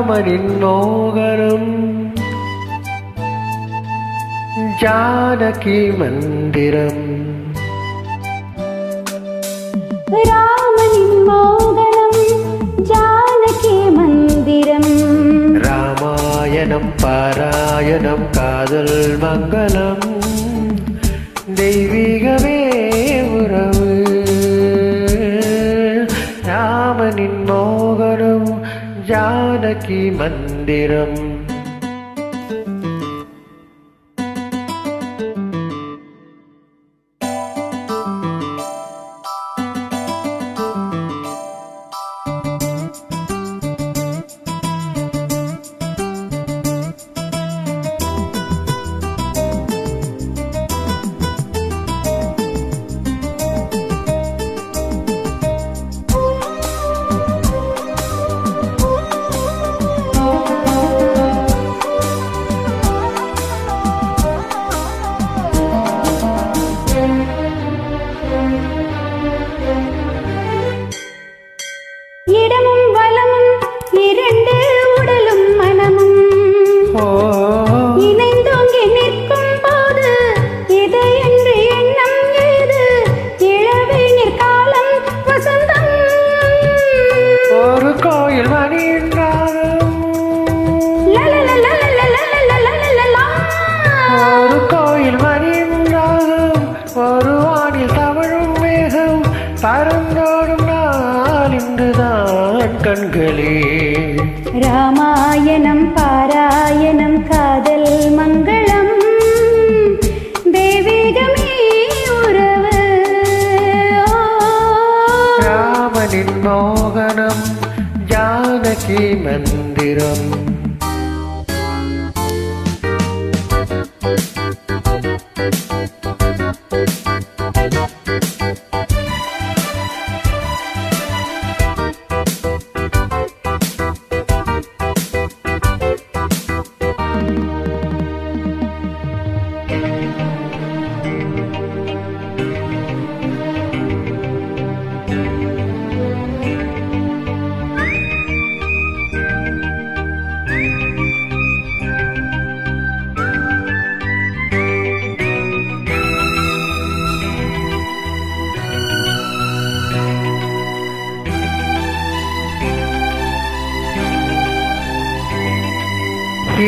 ராமனின் மோகனம் ஜானகி மந்திரம். ராமனின் மோகனம் ஜானகி மந்திரம். ராமாயணம் பாராயணம் காதல் மங்களம். தெய்வீகமே உறவு. மண்டலம் இன்றுதான் கண்களே. ராமாயணம் பாராயணம் காதல் மங்களம். தெய்வீகமே உறவு. ராமனின் மோகனம் ஜானகி மந்திரம்.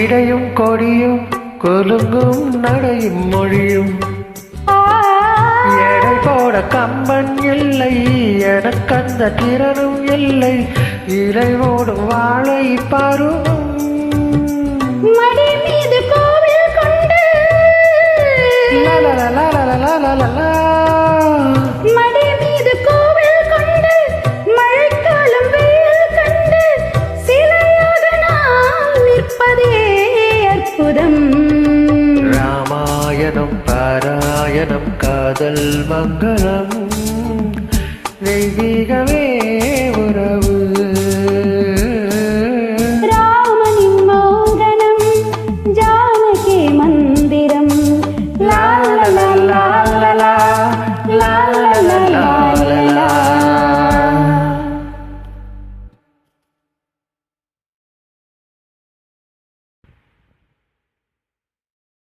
இடையும் கொடியும் கொலுங்கும் நடையும் மொழியும். எடை போட கம்பன் இல்லை எனக்கு அந்த திறனும் இல்லை. இலை ஓடும் வாழை பருவம் ராமாயணம் பாராயணம் காதல் மங்களம். தெய்வீகமே.